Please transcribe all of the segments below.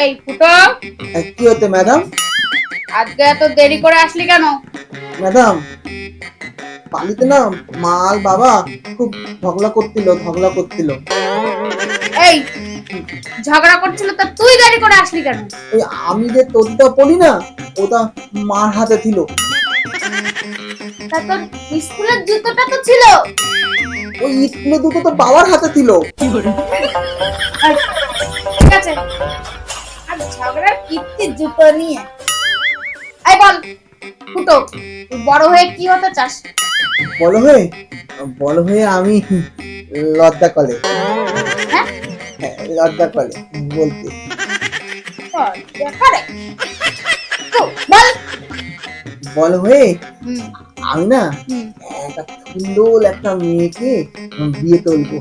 এই ফুটো। কি হতে ম্যাডাম? আজকে এত দেরি করে আসলি কেন? ম্যাডাম পালিতে না মাল বাবা খুব ঝগড়া করছিল ঝগড়া করছিল। এই ঝগড়া করছিল তা তুই দেরি করে আসলি কেন? ওই আমি যে তোরটা পড়ি না ওটা মার হাতে ছিল। তা তোর স্কুলের জুতোটা তো ছিল। ওই স্কুলে দুটো তো বাবার হাতে ছিল। আর, ঠিক আছে? আর ঝগড়ার কীর্তির জুতো নিয়ে। এই বল ফুটো বড় হয়ে কি হতে চাস? বলো হয়ে? বলো হয়ে আমি কলে। হ্যাঁ? কলে বলতে। বল, হয়ে আমি না একটা সুন্দর একটা মেয়েকে বিয়ে তুলবো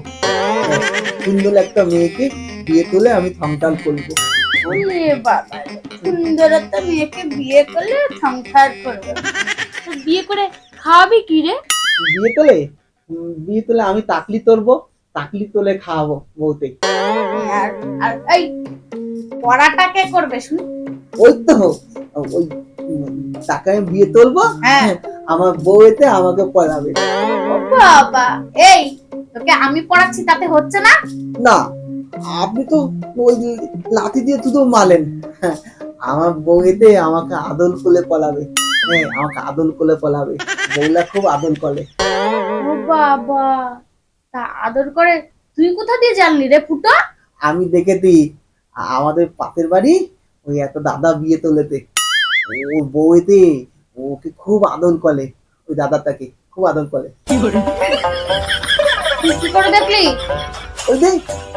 সুন্দর একটা মেয়েকে বিয়ে তুলে আমি সংসার করব। ওরে বাবা রে, সুন্দর একটা মেয়েকে বিয়ে করলে সংসার করবে। তো বিয়ে করে খাওয়াবি কি রে? বিয়ে তোলে বিয়ে তোলে আমি তাকলি তুলবো তাকলি তোলে খাওয়াবো বউতে। আর আর এই পড়াটা কে করবে শুনি? ওই তো ওই তাকে আমি বিয়ে তুলবো হ্যাঁ। আমার বউয়েতে আমাকে পড়াবে। বাবা এই তোকে আমি পড়াচ্ছি তাতে হচ্ছে না? না। আপনি তো ওই লাঠি দিয়ে শুধু মালেন হ্যাঁ, আমার বউয়েতে আমাকে আদল করে পলাবে। হ্যাঁ আমাকে আদল করে পলাবে। বউলা খুব আদল করে। ও বাবা তা আদর করে তুই কোথা দিয়ে জানলি রে ফুটো? আমি দেখেছি আমাদের পাশের বাড়ি ওই একটা দাদা বিয়ে তোলেতে ও বউয়েতে ওকে খুব আদল করে ওই দাদাটাকে খুব আদল করে। কি করে দেখলি? ওই যে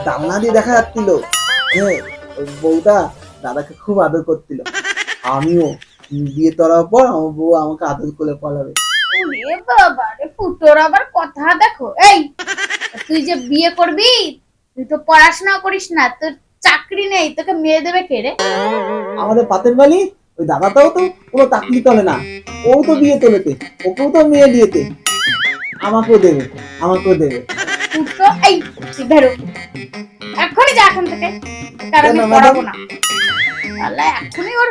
জানলা দিয়ে দেখা যাচ্ছিল। হ্যাঁ বউটা দাদাকে খুব আদর করছিল। আমিও বিয়ে তোলার পর আমার বউ আমাকে আদর করে পলাবে। ওরে বাবা রে ফুটোর আবার কথা দেখো। এই তুই যে বিয়ে করবি তুই তো পড়াশোনা করিস না তোর চাকরি নেই তোকে মেয়ে দেবে কে রে? আমাদের পাতের বালি ওই দাদাটাও তো কোনো চাকরি তোলে না। ও তো বিয়ে তোলেতে ওকেও তো মেয়ে দিয়েতে। আমাকেও দেবে আমাকেও দেবে। ফুটো এই বেরো। এখনই যা এখন থেকে কারণ আমি পড়াবো না। তাহলে এখনই ওর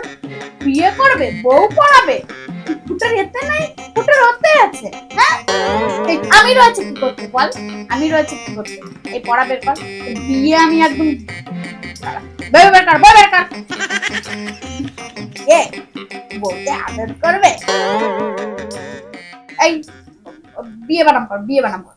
বিয়ে করবে বউ পড়াবে। ফুটোর এতে নাই ফুটোর হতে আছে। হ্যাঁ? আমি রয়েছে কি করতে বল। আমি রয়েছে কি করতে। এই এই বিয়ে আমি একদম দাঁড়া, বের বের কর বের বের কর। এ বউকে আদর করবে? এই বিয়ে বানাম কর বিয়ে বানাম কর।